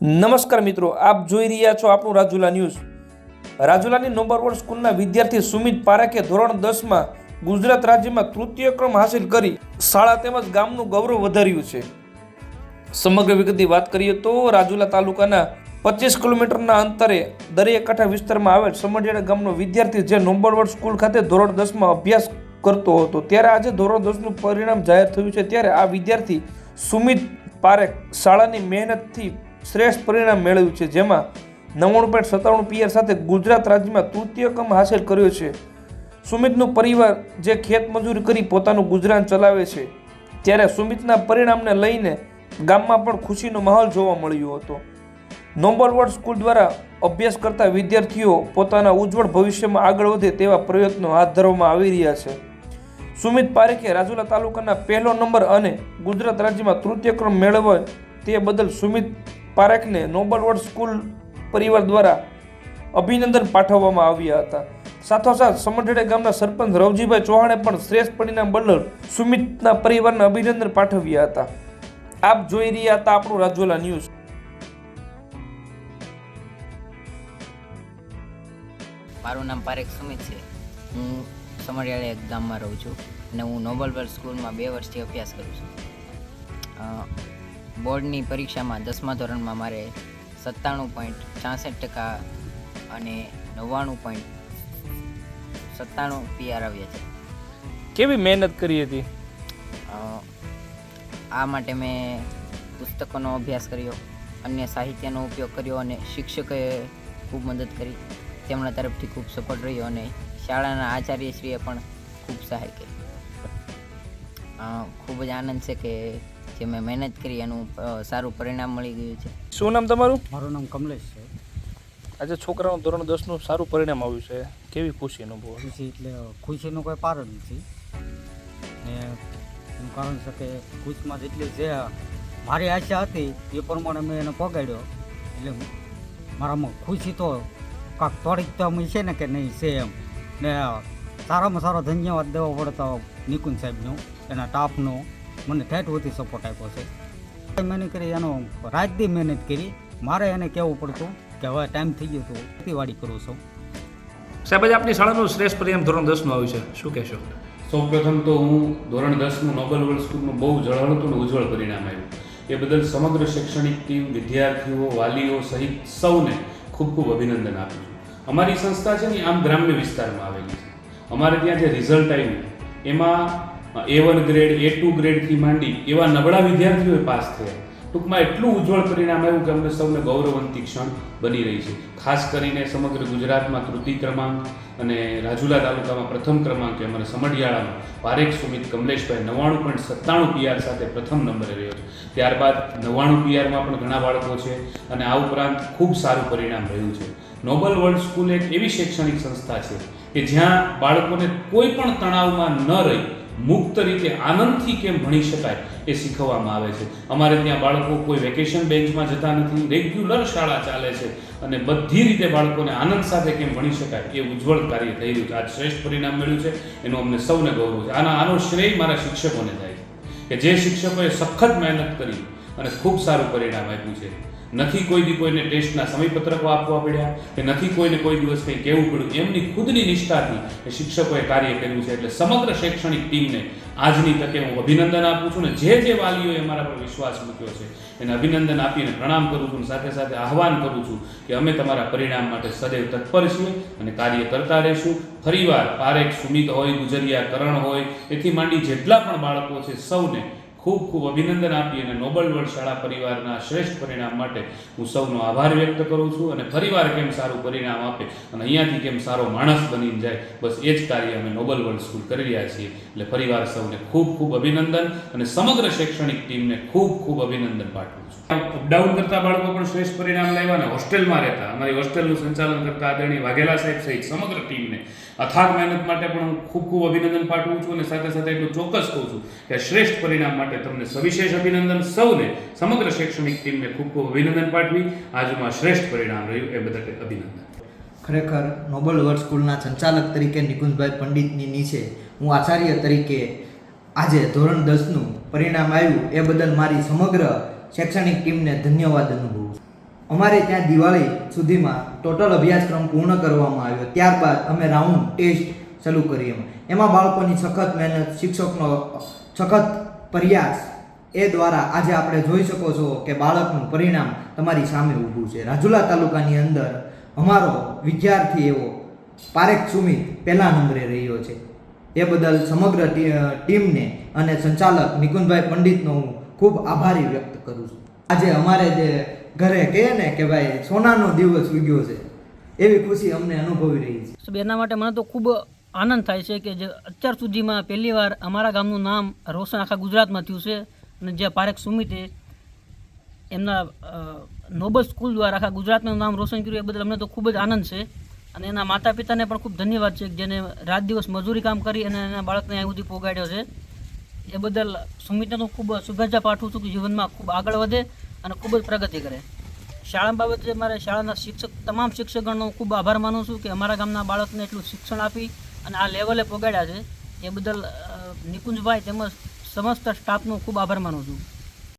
નમસ્કાર મિત્રો, આપ જોઈ રહ્યા છો આપણું રાજુલા ન્યૂઝ. રાજુલાની નંબર વન સ્કૂલના વિદ્યાર્થી સુમિત પારેખે ધોરણ દસમાં ગુજરાત રાજ્યમાં તૃતીય ક્રમ હાંસિલ કરી શાળા તેમજ ગામનું ગૌરવ વધાર્યું છે. સમગ્ર વિગતની વાત કરીએ તો રાજુલા તાલુકાના પચીસ કિલોમીટરના અંતરે દરિયાકાંઠા વિસ્તારમાં આવેલ સમઢિયાળા ગામનો વિદ્યાર્થી જે નંબર વન સ્કૂલ ખાતે ધોરણ દસમાં અભ્યાસ કરતો હતો, ત્યારે આજે ધોરણ દસનું પરિણામ જાહેર થયું છે, ત્યારે આ વિદ્યાર્થી સુમિત પારેખ શાળાની મહેનતથી શ્રેષ્ઠ પરિણામ મેળવ્યું છે. જેમાં નવ્વાણું પોઈન્ટ સત્તાણું પીઆર સાથે ગુજરાત રાજ્યમાં તૃતીય ક્રમ હાંસલ કર્યો છે. સુમિતનું પરિવાર જે ખેત મજૂરી કરી પોતાનું ગુજરાન ચલાવે છે, ત્યારે સુમિતના પરિણામને લઈને ગામમાં પણ ખુશીનો માહોલ જોવા મળ્યો હતો. નોબલ વર્ડ સ્કૂલ દ્વારા અભ્યાસ કરતા વિદ્યાર્થીઓ પોતાના ઉજ્જવળ ભવિષ્યમાં આગળ વધે તેવા પ્રયત્નો હાથ ધરવામાં આવી રહ્યા છે. સુમિત પારેખે રાજુલા તાલુકાના પહેલો નંબર અને ગુજરાત રાજ્યમાં તૃતીય ક્રમ મેળવ્યો તે બદલ સુમિત પારેખને નોબલ વર્ડ સ્કૂલ પરિવાર દ્વારા અભિનંદન પાઠવવામાં આવ્યા હતા. સાથોસાથ સમઢેડે ગામના સરપંચ રવજીભાઈ ચૌહાણે પણ શ્રેષ્ઠ પરિણામ બદલ સુમિતના પરિવારને અભિનંદન પાઠવ્યા હતા. આપ જોઈ રહ્યા હતા આપણું રાજુલા ન્યૂઝ. મારું નામ પારેખ સુમિત છે. હું સમરિયાળે એક ગામમાં રહું છું અને હું નોબલ વર્લ્ડ સ્કૂલમાં બે વર્ષથી અભ્યાસ કરું છું. બોર્ડની પરીક્ષામાં દસમા ધોરણમાં મારે સત્તાણું પોઈન્ટ છાસઠ ટકા અને નવ્વાણું પોઈન્ટ સત્તાણું પીઆર આવ્યા છે. કેવી મહેનત કરી હતી? આ માટે મેં પુસ્તકોનો અભ્યાસ કર્યો અન્ય સાહિત્યનો ઉપયોગ કર્યો અને શિક્ષકોએ ખૂબ મદદ કરી. તેમના તરફથી ખૂબ સપોર્ટ રહ્યો અને શાળાના આચાર્યશ્રીએ પણ ખૂબ સહાય કરી. ખૂબ જ આનંદ છે કે જે મેં મહેનત કરી એનું સારું પરિણામ મળી ગયું છે. શું નામ તમારું? મારું નામ કમલેશ છે. આજે છોકરાનું ધોરણ દસનું સારું પરિણામ આવ્યું છે. કેવી ખુશી અનુભવ ખુશી એટલે ખુશીનો કોઈ પાર જ નથી. ને એનું કારણ છે કે ખુશમાં જેટલી જે મારી આશા હતી એ પ્રમાણે મેં એને પગાડ્યો. એટલે મારામાં ખુશી તો કાંક થોડીક તો અમે છે ને કે નહીં છે એમ. ને સારામાં સારો ધન્યવાદ દેવો પડતો નિકુંજ સાહેબનો એના સ્ટાફનો મને ઠેઠ વધી સપોર્ટ આપ્યો છે. મહેનત કરી એનો રાત દી મહેનત કરી. મારે એને કહેવું પડતું કે હવે ટાઈમ થઈ ગયો તો ખેતીવાડી કરું છું. સાહેબ આજે આપની શાળાનું શ્રેષ્ઠ પરિણામ ધોરણ દસનું આવ્યું છે. શું કહેશો? સૌપ્રથમ તો હું ધોરણ દસનું નોબેલ વર્લ્ડ સ્કૂલનું બહુ જળહળતું અને ઉજ્જવળ પરિણામ આવ્યું એ બદલ સમગ્ર શૈક્ષણિક ટીમ વિદ્યાર્થીઓ વાલીઓ સહિત સૌને ખૂબ ખૂબ અભિનંદન આપું છું. અમારી સંસ્થા છે ને આમ ગ્રામ્ય વિસ્તારમાં આવેલી છે. અમારે ત્યાં જે રિઝલ્ટ આવ્યું એમાં A one grade A two ગ્રેડથી માંડી એવા નબળા વિદ્યાર્થીઓએ પાસ થયા. ટૂંકમાં એટલું ઉજ્જવળ પરિણામ આવ્યું કે અમને સૌને ગૌરવંતી ક્ષણ બની રહી છે. ખાસ કરીને સમગ્ર ગુજરાતમાં તૃતીય ક્રમાંક અને રાજુલા તાલુકામાં પ્રથમ ક્રમાંકે અમારે સમઢિયાળામાં પારેખ સુમિત કમલેશભાઈ નવ્વાણું પોઈન્ટ સત્તાણું પીઆર સાથે પ્રથમ નંબરે રહ્યો છે. ત્યારબાદ નવ્વાણું પીઆરમાં પણ ઘણા બાળકો છે અને આ ઉપરાંત ખૂબ સારું પરિણામ રહ્યું છે. નોબલ વર્લ્ડ સ્કૂલ એક એવી શૈક્ષણિક સંસ્થા છે કે જ્યાં બાળકોને કોઈ પણ તણાવમાં ન રહી મુક્ત રીતે આનંદથી કેમ ભણી શકાય એ શીખવવામાં આવે છે. અમારે ત્યાં બાળકો કોઈ વેકેશન બેન્ચમાં જતા નથી રેગ્યુલર શાળા ચાલે છે અને બધી રીતે બાળકોને આનંદ સાથે કેમ ભણી શકાય એ ઉજ્જવળ કાર્ય થઈ રહ્યું છે. આજ શ્રેષ્ઠ પરિણામ મળ્યું છે. એનું અમને સૌને ગૌરવ છે. આના, આનો શ્રેય મારા શિક્ષકોને થાય છે કે જે શિક્ષકોએ સખત મહેનત કરી અને ખૂબ સારું પરિણામ આપ્યું છે. નથી કોઈ દી કોઈને ટેસ્ટના સમયપત્રકો આપવા પડ્યા કે નથી કોઈને કોઈ દિવસ કંઈ કહેવું પડ્યું. એમની ખુદની નિષ્ઠાથી શિક્ષકોએ કાર્ય કર્યું છે. એટલે સમગ્ર શૈક્ષણિક ટીમને આજની તકે હું અભિનંદન આપું છું ને જે જે વાલીઓએ મારા પર વિશ્વાસ મૂક્યો છે, એને અભિનંદન આપીને પ્રણામ કરું છું સાથે સાથે આહવાન કરું છું કે અમે તમારા પરિણામ માટે સદૈવ તત્પર છીએ અને કાર્ય કરતા રહીશું. ફરીવાર પારેખ સુમિત હોય, ગુજરિયા કરણ હોય, એથી માંડી જેટલા પણ બાળકો છે સૌને ખૂબ ખૂબ અભિનંદન આપી અને નોબલ વર્લ્ડ શાળા પરિવારના શ્રેષ્ઠ પરિણામ માટે હું સૌનો આભાર વ્યક્ત કરું છું અને પરિવાર કેમ સારું પરિણામ આપે અને અહીંયાથી કેમ સારો માણસ બની જાય, બસ એ જ કાર્ય અમે નોબલ વર્લ્ડ સ્કૂલ કરી રહ્યા છીએ. એટલે પરિવાર સૌને ખૂબ ખૂબ અભિનંદન અને સમગ્ર શૈક્ષણિક ટીમને ખૂબ ખૂબ અભિનંદન પાઠવું છું. અપડાઉન કરતા બાળકો પણ શ્રેષ્ઠ પરિણામ લાવ્યા અને હોસ્ટેલમાં રહેતા. અમારી હોસ્ટેલનું સંચાલન કરતા આદરણીય વાઘેલા સાહેબ સહિત સમગ્ર ટીમને અથાગ મહેનત માટે પણ હું ખૂબ ખૂબ અભિનંદન પાઠવું છું અને સાથે સાથે એટલું ચોક્કસ કહું છું કે શ્રેષ્ઠ પરિણામ માટે તમને સવિશેષ અભિનંદન સૌને સમગ્ર શૈક્ષણિક ટીમને ખૂબ ખૂબ અભિનંદન પાઠવી. આજમાં શ્રેષ્ઠ પરિણામ રહ્યું એ બદલ અભિનંદન. ખરેખર નોબલ વર્લ્ડ સ્કૂલના સંચાલક તરીકે નિકુંજભાઈ પંડિતની નીચે હું આચાર્ય તરીકે આજે ધોરણ દસનું પરિણામ આવ્યું એ બદલ મારી સમગ્ર શૈક્ષણિક ટીમને ધન્યવાદ અનુભવું અમારે ત્યાં દિવાળી સુધીમાં ટોટલ અભ્યાસક્રમ પૂર્ણ કરવામાં આવ્યો. ત્યારબાદ અમે રાઉન્ડ ટેસ્ટ શરૂ કરી એમાં બાળકોની સખત મહેનત, શિક્ષકનો સખત પ્રયાસ એ દ્વારા આજે આપણે જોઈ શકો છો કે બાળકનું પરિણામ તમારી સામે ઊભું છે. રાજુલા તાલુકાની અંદર અમારો વિદ્યાર્થી એવો પારેખ સુમિત પહેલા નંબરે રહ્યો છે. એ બદલ સમગ્ર ટીમને અને સંચાલક નિકુંજભાઈ પંડિતનો હું ખૂબ આભારી વ્યક્ત કરું છું. આજે અમારે જે ઘરે કહે ને કે ભાઈ સોનાનો દિવસ ઉગ્યો છે, એવી ખુશી અમને અનુભવી રહી છે. એના માટે મને તો ખૂબ આનંદ થાય છે કે જે અત્યાર સુધીમાં પહેલીવાર અમારા ગામનું નામ રોશન આખા ગુજરાતમાં થયું છે અને જે પારેખ સુમિતે એમના નોબલ સ્કૂલ દ્વારા આખા ગુજરાતનું નામ રોશન કર્યું એ બદલ અમને તો ખૂબ જ આનંદ છે. અને એના માતા પિતાને પણ ખૂબ ધન્યવાદ છે જેને રાત દિવસ મજૂરી કામ કરી અને એના બાળકને અહીં સુધી પહોંચાડ્યો છે. એ બદલ સુમિતને તો ખૂબ શુભેચ્છા પાઠવું છું કે જીવનમાં ખૂબ આગળ વધે અને ખૂબ જ પ્રગતિ કરે. શાળા બાબતે મારે શાળાના શિક્ષક, તમામ શિક્ષકગણનો ખૂબ આભાર માનું છું કે અમારા ગામના બાળકને એટલું શિક્ષણ આપી અને આ લેવલે પહોંચાડ્યા છે. એ બદલ નિકુંજભાઈ તેમજ સમસ્ત સ્ટાફનો ખૂબ આભાર માનું છું.